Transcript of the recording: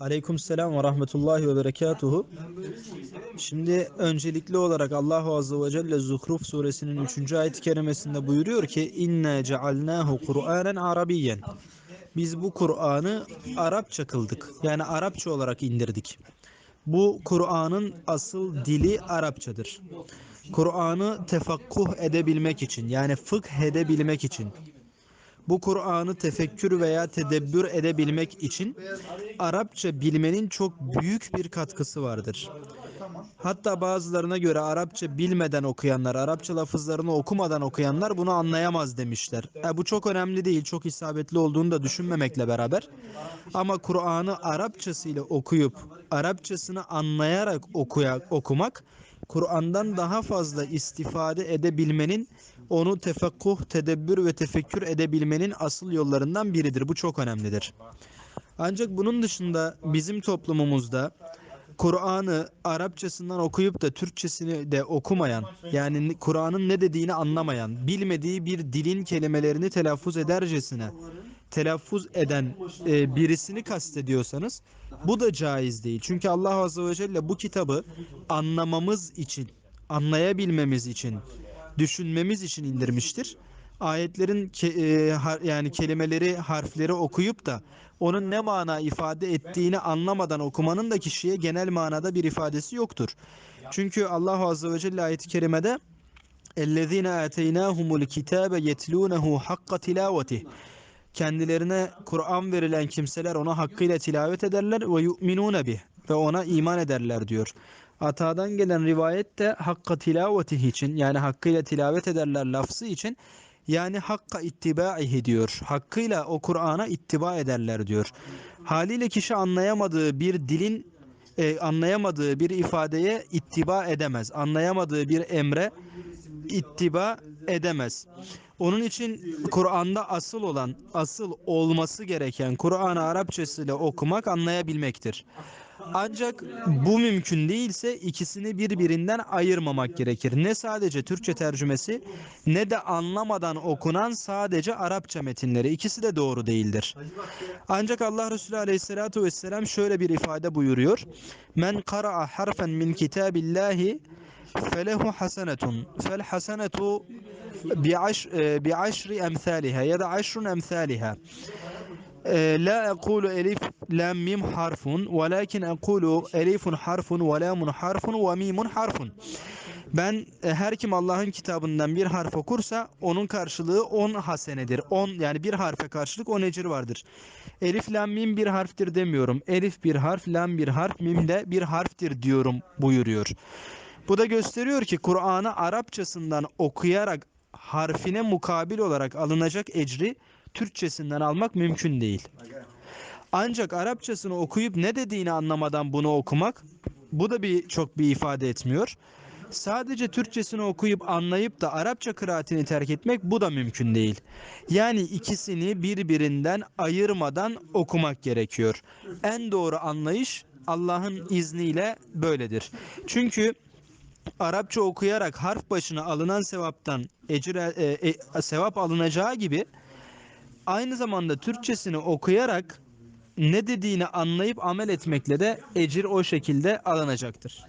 Aleykümselam ve rahmetullahi ve berekatuhu. Şimdi öncelikli olarak Allahu Azze ve Celle Zuhruf suresinin 3. ayet-i kerimesinde buyuruyor ki inna cealnahu Kur'anen Arabiyyen. Biz bu Kur'an'ı Arapça kıldık. Yani Arapça olarak indirdik. Bu Kur'an'ın asıl dili Arapçadır. Kur'an'ı tefakkuh edebilmek için yani fıkh edebilmek için bu Kur'an'ı tefekkür veya tedebbür edebilmek için Arapça bilmenin çok büyük bir katkısı vardır. Hatta bazılarına göre Arapça bilmeden okuyanlar, Arapça lafızlarını okumadan okuyanlar bunu anlayamaz demişler. E, bu çok önemli değil, çok isabetli olduğunu da düşünmemekle beraber. Ama Kur'an'ı Arapçasıyla okuyup, Arapçasını anlayarak okuya, okumak, Kur'an'dan daha fazla istifade edebilmenin, onu tefekkuh, tedebbür ve tefekkür edebilmenin asıl yollarından biridir. Bu çok önemlidir. Ancak bunun dışında bizim toplumumuzda Kur'an'ı Arapçasından okuyup da Türkçesini de okumayan, yani Kur'an'ın ne dediğini anlamayan, bilmediği bir dilin kelimelerini telaffuz edercesine telaffuz eden e, birisini kastediyorsanız bu da caiz değil. Çünkü Allah Azze ve Celle bu kitabı anlamamız için, anlayabilmemiz için, düşünmemiz için indirmiştir. Ayetlerin ke, e, har, yani kelimeleri, harfleri okuyup da onun ne mana ifade ettiğini anlamadan okumanın da kişiye genel manada bir ifadesi yoktur. Çünkü Allah Azze ve Celle ayet-i kerimede اَلَّذ۪ينَ آتَيْنَاهُمُ الْكِتَابَ يَتْلُونَهُ حَقَّ تِلَاوَتِهِ Kendilerine Kur'an verilen kimseler ona hakkıyla tilavet ederler ve yu'minune bih ve ona iman ederler diyor. Atadan gelen rivayette hakka tilavetihi için yani hakkıyla tilavet ederler lafzı için yani hakka ittibaihi diyor. Hakkıyla o Kur'an'a ittiba ederler diyor. Haliyle kişi anlayamadığı bir dilin e, anlayamadığı bir ifadeye ittiba edemez. Anlayamadığı bir emre ittiba edemez. Onun için Kur'an'da asıl olan, asıl olması gereken Kur'an'ı Arapçasıyla okumak, anlayabilmektir. Ancak bu mümkün değilse ikisini birbirinden ayırmamak gerekir. Ne sadece Türkçe tercümesi ne de anlamadan okunan sadece Arapça metinleri. İkisi de doğru değildir. Ancak Allah Resulü Aleyhisselatü Vesselam şöyle bir ifade buyuruyor. Men kara'a harfen min kitabillahi felehu hasenetun. Fel hasenetu bi aşri emthaliha ya da aşrun emthaliha. لا أقول ألف لام ميم حرف ولكن أقول ألف حرف ولام حرف وميم حرف ben e, her kim Allah'ın kitabından bir harf okursa onun karşılığı 10 hasenedir. 10 yani bir harfe karşılık 10 ecir vardır. Elif lam mim bir harftir demiyorum. Elif bir harf, lam bir harf, mim de bir harftir diyorum buyuruyor. Bu da gösteriyor ki Kur'an'ı Arapçasından okuyarak harfine mukabil olarak alınacak ecri Türkçesinden almak mümkün değil. Ancak Arapçasını okuyup ne dediğini anlamadan bunu okumak bu da bir çok bir ifade etmiyor. Sadece Türkçesini okuyup anlayıp da Arapça kıraatini terk etmek bu da mümkün değil. Yani ikisini birbirinden ayırmadan okumak gerekiyor. En doğru anlayış Allah'ın izniyle böyledir. Çünkü Arapça okuyarak harf başına alınan sevaptan ecir, e, e, sevap alınacağı gibi aynı zamanda Türkçesini okuyarak ne dediğini anlayıp amel etmekle de ecir o şekilde alınacaktır.